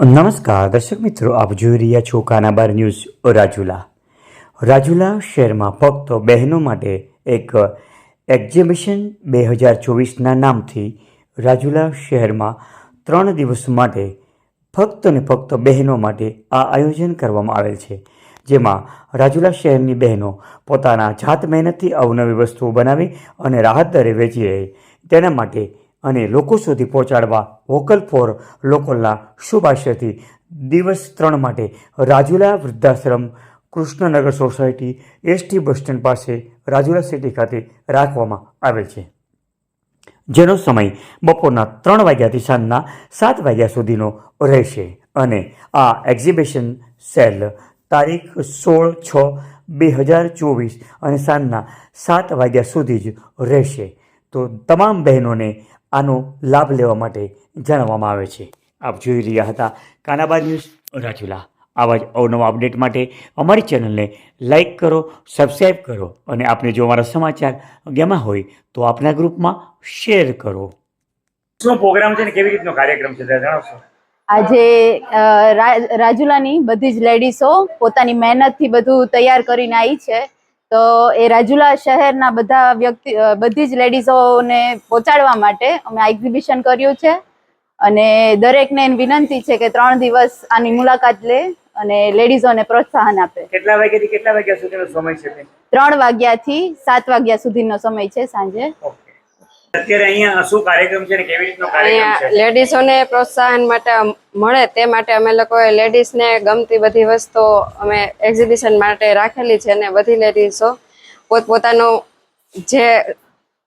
નમસ્કાર, દર્શક મિત્રો, આપ જોઈ રહ્યા છો કાનાબાર ન્યૂઝ રાજુલા. રાજુલા શહેરમાં ફક્ત બહેનો માટે એક એક્ઝિબિશન બે હજાર ચોવીસના નામથી રાજુલા શહેરમાં ત્રણ દિવસ માટે ફક્ત ને ફક્ત બહેનો માટે આ આયોજન કરવામાં આવેલ છે. જેમાં રાજુલા શહેરની બહેનો પોતાના જાત મહેનતથી અવનવી વસ્તુઓ બનાવી અને રાહત દરે વેચી રહે. તેના માટે અને લોકો સુધી પહોંચાડવા વોકલ ફોર લોકલના શુભાશયથી દિવસ ત્રણ માટે Rajula વૃદ્ધાશ્રમ, Krishnanagar society, ST bus stand પાસે રાજુલા સિટી ખાતે રાખવામાં આવેલ છે. જેનો સમય બપોરના ત્રણ વાગ્યાથી સાંજના સાત વાગ્યા સુધીનો રહેશે અને આ એક્ઝિબિશન સેલ તારીખ સોળ છ બે હજાર ચોવીસ અને સાંજના સાત વાગ્યા સુધી જ રહેશે. તો તમામ બહેનોને આનો લાભ લેવા માટે જણાવવામાં આવે છે. આપ જોઈ રહ્યા હતા કાનાબાદ ન્યૂઝ રાજુલા. આવા જ અવનવા અપડેટ માટે અમારી ચેનલને લાઈક કરો સબસ્ક્રાઈબ કરો અને આપને જો અમારા સમાચાર ગમ્યા હોય તો આપના ગ્રુપમાં શેર કરો. શું પ્રોગ્રામ છે ને કેવી રીતનો કાર્યક્રમ છે જણાવશો? આજે રા- રાજુલાની બધી જ લેડીઝો પોતાની મહેનતથી બધું તૈયાર કરીને આવી છે. તો એ રાજુલા શહેરના બધા વ્યક્તિ બધી જ લેડીઝોને પહોંચાડવા માટે અમે આ એક્ઝિબિશન કર્યું છે. અને દરેકને એની વિનંતી છે કે ત્રણ દિવસ આની મુલાકાત લે અને લેડીઝોને પ્રોત્સાહન આપે. કેટલા વાગ્યાથી કેટલા વાગ્યા સુધીનો સમય છે ત્રણ વાગ્યાથી સાત વાગ્યા સુધીનો સમય છે સાંજે. અત્યારે અહીંયા શું કાર્યક્રમ છે કેવી રીતનો કાર્યક્રમ છે? લેડીઝોને પ્રોત્સાહન માટે મળે તે માટે અમે લોકોએ લેડીઝને ગમતી બધી વસ્તુઓ અમે એક્ઝિબિશન માટે રાખેલી છે અને બધી લેડીઝો પોતપોતાનું જે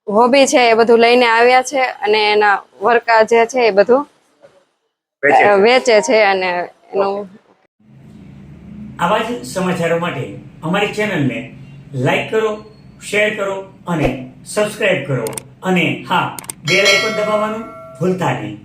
હોબી છે એ બધું લઈને આવ્યા છે અને એના વર્કા જે છે એ બધું વેચે છે. વેચે છે અને એનું આવા જ સમાચારો માટે અમારી ચેનલને લાઈક કરો શેર કરો અને સબસ્ક્રાઇબ કરો. અને હા બેલ આઇકોન દબાવવાનું ભૂલતા નહીં.